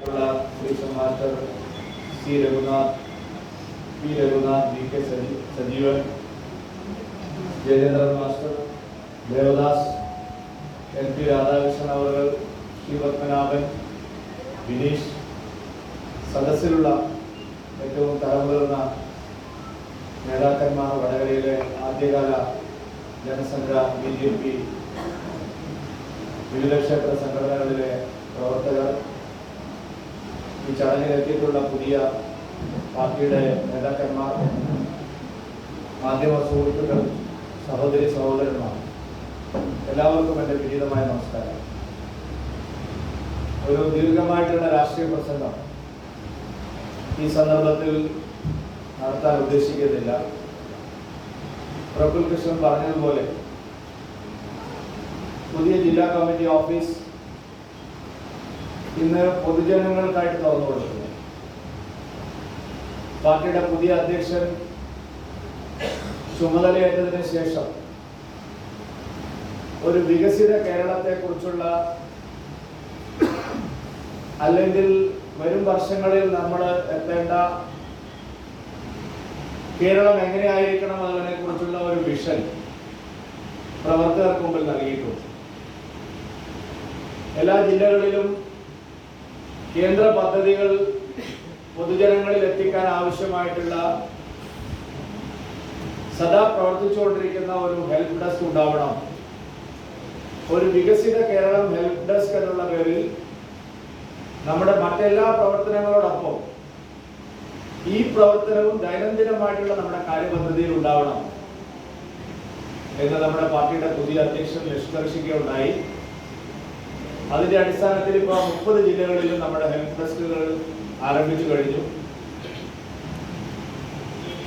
ഉള്ള Shri master C Raghunath P Raghunath V K Saji Sajeevan Jayachandran master Devadas N P Radhakrishnan അവർ ശ്രീ പത്മനാഭൻ ബിനീഷ് സദസ്സിലുള്ള ഏറ്റവും തലമുതിർന്ന നേതാക്കന്മാർ വടകരയിലെ ആദ്യകാല Jana Sangh B J P വിവിധ ക്ഷേത്ര സംഘടനകളിലെ പ്രവർത്തകർ ഈ ചടങ്ങിൽ എത്തിയിട്ടുള്ള പുതിയ പാർട്ടിയുടെ നേതാക്കന്മാർ മാധ്യമ സുഹൃത്തുക്കൾ സഹോദരി സഹോദരന്മാർ എല്ലാവർക്കും എന്റെ വിനീതമായ നമസ്കാരം. ഒരു ദീർഘമായിട്ടുള്ള രാഷ്ട്രീയ പ്രസംഗം ഈ സന്ദർഭത്തിൽ നടത്താൻ ഉദ്ദേശിക്കുന്നില്ല. പ്രഫുൽ കൃഷ്ണൻ പറഞ്ഞതുപോലെ പുതിയ ജില്ലാ കമ്മിറ്റി ഓഫീസ് ഇന്ന് പൊതുജനങ്ങൾക്കായിട്ട് തുറന്നു കൊടുക്കുന്നു. പാർട്ടിയുടെ പുതിയ അധ്യക്ഷൻ ചുമതലയേറ്റതിന് ശേഷം ഒരു വികസിത കേരളത്തെ കുറിച്ചുള്ള അല്ലെങ്കിൽ വരും വർഷങ്ങളിൽ നമ്മൾ എത്തേണ്ട കേരളം എങ്ങനെയായിരിക്കണം എന്നതിനെ കുറിച്ചുള്ള ഒരു വിഷൻ പ്രവർത്തകർക്ക് മുമ്പിൽ നൽകിയിട്ടുണ്ട്. എല്ലാ ജില്ലകളിലും കേന്ദ്ര പദ്ധതികൾ പൊതുജനങ്ങളിൽ എത്തിക്കാൻ ആവശ്യമായിട്ടുള്ള സദാ പ്രവർത്തിച്ചുകൊണ്ടിരിക്കുന്ന ഒരു ഹെൽപ്പ് ഡെസ്ക് ഉണ്ടാവണം. ഒരു വികസിത കേരളം ഹെൽപ്പ് ഡെസ്ക് എന്നുള്ള പേരിൽ നമ്മുടെ മറ്റെല്ലാ പ്രവർത്തനങ്ങളോടൊപ്പം ഈ പ്രവർത്തനവും ദൈനംദിനമായിട്ടുള്ള നമ്മുടെ കാര്യപദ്ധതിയിൽ ഉണ്ടാവണം. എന്ന് നമ്മുടെ പാർട്ടിയുടെ പുതിയ അധ്യക്ഷൻ നിഷ്കർഷിക്കുകയുണ്ടായി അതിന്റെ അടിസ്ഥാനത്തിൽ ഇപ്പോൾ മുപ്പത് ജില്ലകളിലും നമ്മുടെ ഹെൽത്ത് ഡെസ്കുകൾ ആരംഭിച്ചു കഴിഞ്ഞു.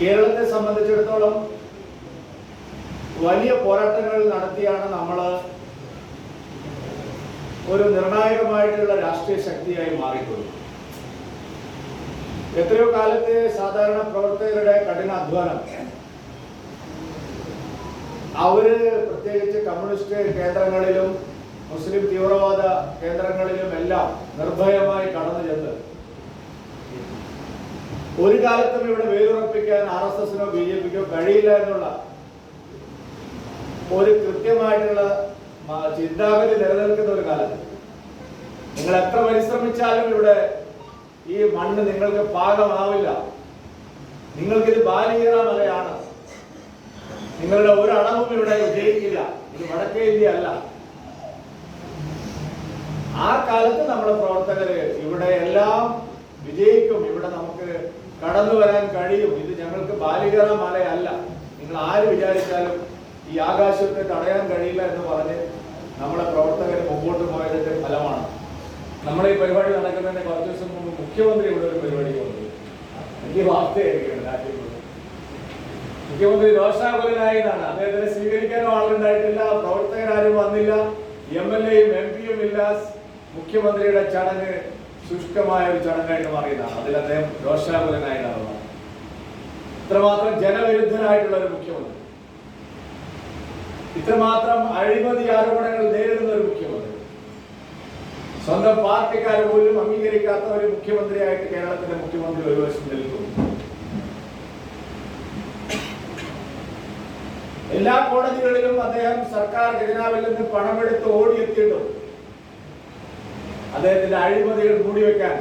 കേരളത്തെ സംബന്ധിച്ചിടത്തോളം വലിയ പോരാട്ടങ്ങൾ നടത്തിയാണ് നമ്മൾ ഒരു നിർണായകമായിട്ടുള്ള രാഷ്ട്രീയ ശക്തിയായി മാറിയിട്ടുള്ളത്. എത്രയോ കാലത്തെ സാധാരണ പ്രവർത്തകരുടെ കഠിന അധ്വാനം. അവർ പ്രത്യേകിച്ച് കമ്മ്യൂണിസ്റ്റ് കേന്ദ്രങ്ങളിലും മുസ്ലിം തീവ്രവാദ കേന്ദ്രങ്ങളിലും എല്ലാം നിർഭയമായി കടന്നു ചെന്ന് ഒരു കാലത്തും ഇവിടെ വേരുറപ്പിക്കാൻ ആർ എസ് എസിനോ ബി ജെ പിക്കോ കഴിയില്ല എന്നുള്ള ഒരു കൃത്യമായിട്ടുള്ള ചിന്താഗതി നിലനിൽക്കുന്ന ഒരു കാലത്ത്. നിങ്ങൾ എത്ര പരിശ്രമിച്ചാലും ഇവിടെ ഈ മണ്ണ് നിങ്ങൾക്ക് പാകമാവില്ല. നിങ്ങൾക്കിത് ബാലികീറ മലയാണ്. നിങ്ങളുടെ ഒരു അളവും ഇവിടെ വിജയിക്കില്ല ഇത് വടക്കേ ഇന്ത്യ അല്ല. ആ കാലത്ത് നമ്മുടെ പ്രവർത്തകർ ഇവിടെ എല്ലാം വിജയിക്കും ഇവിടെ നമുക്ക് കടന്നു വരാൻ കഴിയും. ഇത് ഞങ്ങൾക്ക് ബാലികറ മലയല്ല നിങ്ങൾ ആര് വിചാരിച്ചാലും ഈ ആകാശത്തെ തടയാൻ കഴിയില്ല എന്ന് പറഞ്ഞ് നമ്മുടെ പ്രവർത്തകർ മുമ്പോട്ട് പോയതിന്റെ ഫലമാണ്. നമ്മുടെ ഈ പരിപാടി നടക്കുന്നതിന് കുറച്ച് ദിവസം മുമ്പ് മുഖ്യമന്ത്രി ഇവിടെ ഒരു പരിപാടി വന്നു. വലിയ വാർത്തയായിരിക്കും നാട്ടിൽ. മുഖ്യമന്ത്രി രോഷാകുലനായതാണ്. അദ്ദേഹത്തിനെ സ്വീകരിക്കാനും ആളുണ്ടായിട്ടില്ല പ്രവർത്തകരാരും വന്നില്ല എം എൽ എയും എം പിയും ഇല്ല മുഖ്യമന്ത്രിയുടെ ചടങ്ങ് ശുഷ്കമായ ഒരു ചടങ്ങായിട്ട് മാറിയതാണ്. അതിൽ അദ്ദേഹം വന്നത്. ഇത്രമാത്രം ജനവിരുദ്ധനായിട്ടുള്ള ഒരു മുഖ്യമന്ത്രി. ഇത്രമാത്രം അഴിമതി ആരോപണങ്ങൾ നേരിടുന്ന ഒരു മുഖ്യമന്ത്രി. സ്വന്തം പാർട്ടിക്കാർ പോലും അംഗീകരിക്കാത്ത ഒരു മുഖ്യമന്ത്രിയായിട്ട് കേരളത്തിന്റെ മുഖ്യമന്ത്രി ഒരു വശം നിൽക്കുന്നു. എല്ലാ കോടതികളിലും അദ്ദേഹം സർക്കാർ ഖജനാവിൽ നിന്ന് പണമെടുത്ത് ഓടിയെത്തിയിട്ടും അദ്ദേഹത്തിന്റെ അഴിമതികൾ മൂടിവെക്കാൻ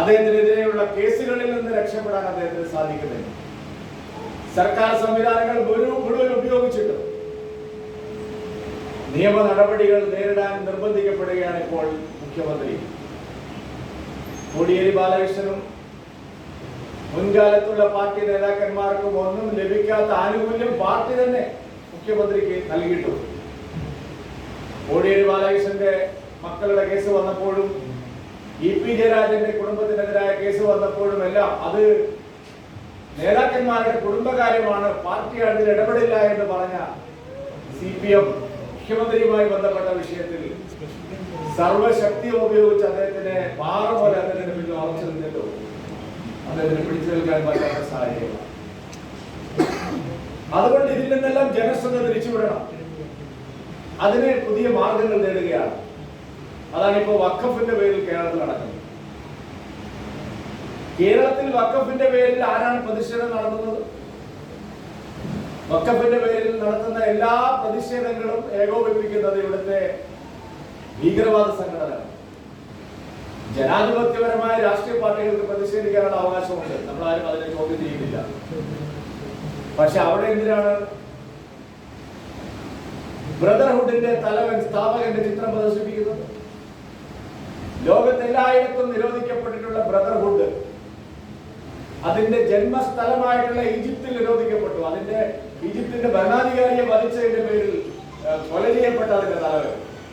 അദ്ദേഹത്തിനെതിരെയുള്ള കേസുകളിൽ നിന്ന് രക്ഷപ്പെടാൻ അദ്ദേഹത്തിന് സാധിക്കുന്നില്ല. സർക്കാർ സംവിധാനങ്ങൾ മുഴുവൻ ഉപയോഗിച്ചിട്ടും നിയമ നടപടികൾ നേരിടാൻ നിർബന്ധിക്കപ്പെടുകയാണ് ഇപ്പോൾ മുഖ്യമന്ത്രി. കോടിയേരി ബാലകൃഷ്ണനും മുൻകാലത്തുള്ള പാർട്ടി നേതാക്കന്മാർക്കും ഒന്നും ലഭിക്കാത്ത ആനുകൂല്യം പാർട്ടി തന്നെ മുഖ്യമന്ത്രിക്ക് നൽകിയിട്ടുണ്ട്. കോടിയേരി ബാലകൃഷ്ണന്റെ മക്കളുടെ കേസ് വന്നപ്പോഴും ഇ പി ജയരാജന്റെ കുടുംബത്തിനെതിരായ കേസ് വന്നപ്പോഴും എല്ലാം അത് നേതാക്കന്മാരുടെ കുടുംബകാര്യമാണ് പാർട്ടി അതിൽ ഇടപെടില്ല എന്ന് പറഞ്ഞ സി പി എം മുഖ്യമന്ത്രിയുമായി ബന്ധപ്പെട്ട വിഷയത്തിൽ സർവശക്തിയും ഉപയോഗിച്ച് അദ്ദേഹത്തിനെ പാറ പോലെ അദ്ദേഹത്തിന് പിന്നെ ഉറച്ചു നിന്നിട്ടു അദ്ദേഹത്തിന് പിടിച്ചു നിൽക്കാൻ പറ്റാത്ത സാഹചര്യം അതുകൊണ്ട് ഇതിൽ നിന്നെല്ലാം ജനശ്രദ്ധ തിരിച്ചുവിടണം. അതിന് പുതിയ മാർഗങ്ങൾ നേടുകയാണ് അതാണ് ഇപ്പോൾ വഖഫിന്റെ പേരിൽ കേരളത്തിൽ നടക്കുന്നത്. കേരളത്തിൽ വഖഫിന്റെ പേരിൽ ആരാണ് പ്രതിഷേധം നടത്തുന്നത്? വഖഫിന്റെ പേരിൽ നടത്തുന്ന എല്ലാ പ്രതിഷേധങ്ങളും ഏകോപിപ്പിക്കുന്നത് ഇവിടുത്തെ ഭീകരവാദ സംഘടനകൾ. ജനാധിപത്യപരമായ രാഷ്ട്രീയ പാർട്ടികൾക്ക് പ്രതിഷേധിക്കാനുള്ള അവകാശമുണ്ട്. നമ്മൾ ആരും അതിനെ ചോദ്യം ചെയ്യുന്നില്ല പക്ഷെ അവിടെ എന്തിനാണ്? ബ്രദർഹുഡിന്റെ തലവൻ സ്ഥാപകന്റെ ചിത്രം പ്രദർശിപ്പിക്കുന്നത്? ലോകത്തെല്ലായിടത്തും നിരോധിക്കപ്പെട്ടിട്ടുള്ള ബ്രദർഹുഡ് അതിന്റെ ജന്മസ്ഥലമായിട്ടുള്ള ഈജിപ്തിൽ നിരോധിക്കപ്പെട്ടു. അതിന്റെ ഈജിപ്തിന്റെ ഭരണാധികാരിയെ വധിച്ചതിന്റെ പേരിൽ കൊല ചെയ്യപ്പെട്ട അതിന്റെ തലവൻ